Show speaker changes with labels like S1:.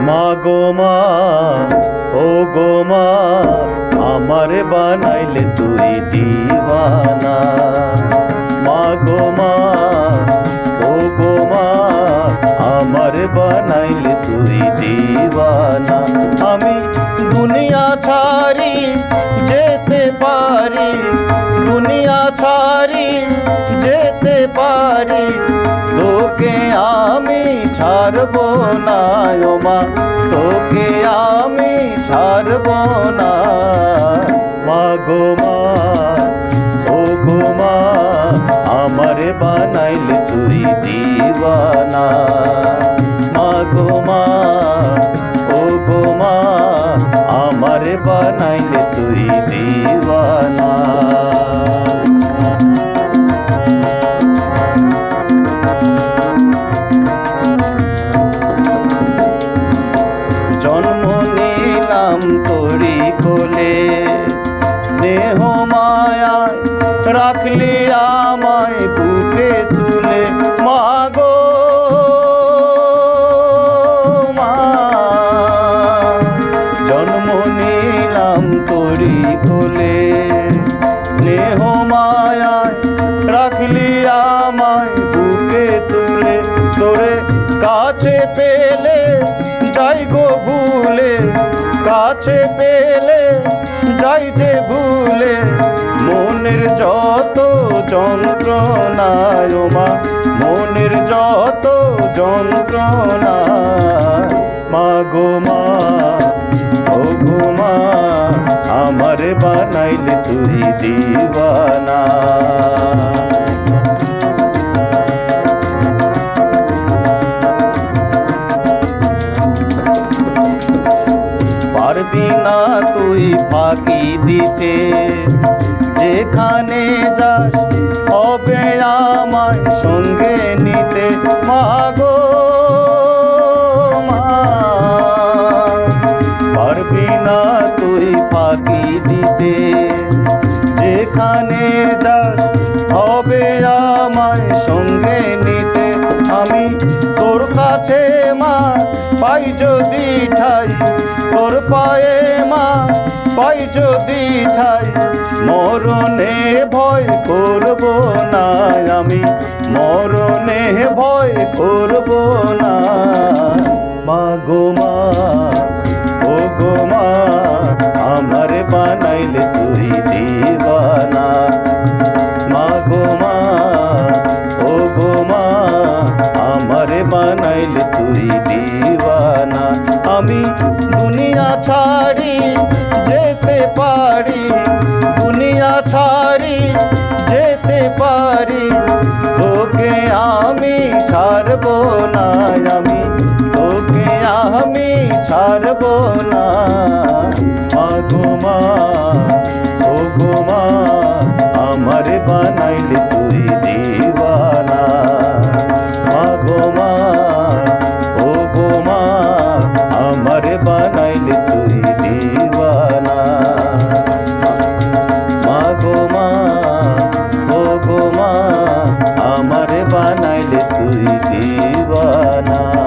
S1: মা গো মা, ও গো মা, আমার বানাইলে তুই দিবানা। মা গো মা, ও গো মা, আমার বানাইলে তুই দিবানা। আমি দুনিয়া ছাড়ি যেতে ছাড়বো না মা, তোকে আমি ছাড়বো না। মা গো মা, ও গো মা, আমারে বানাইলে তুই দিবানা। মা গো মা, ও গো মা, আমারে বানাইলে তুই দিবানা। জন্ম নিলাম তোরি কোলে স্নেহ মায়ায় রাখলি আমায় বুকে তুলে। মাগো জন্ম নিলাম তোরি কোলে স্নেহ মায়ায় রাখলি আমায় কাছে পেলে, যাই গো ভুলে, কাছে পেলে, যাই যে ভুলে, মনের যত যন্ত্রণায় মা, মনের যত যন্ত্রণা মা গো মা, ও গো মা, আমারে বানাইলে তুই দিবানা। পারবি না তুই ফাঁকি দিতে। যেখানে যাস, হবে আমায় সঙ্গে নিতে। মাগো পারবি না তুই ফাঁকি দিতে। যেখানে কাছে মা, পাই যদি ঠাই, তোর পায়ে মা, পাই যদি ঠাই। মরণে ভয় করব না আমি, মরণে ভয় করব না। মা গো মা, ও গো মা, আমার বানাইলে তুই দিবানা। বানাইলে তুই দিবানা।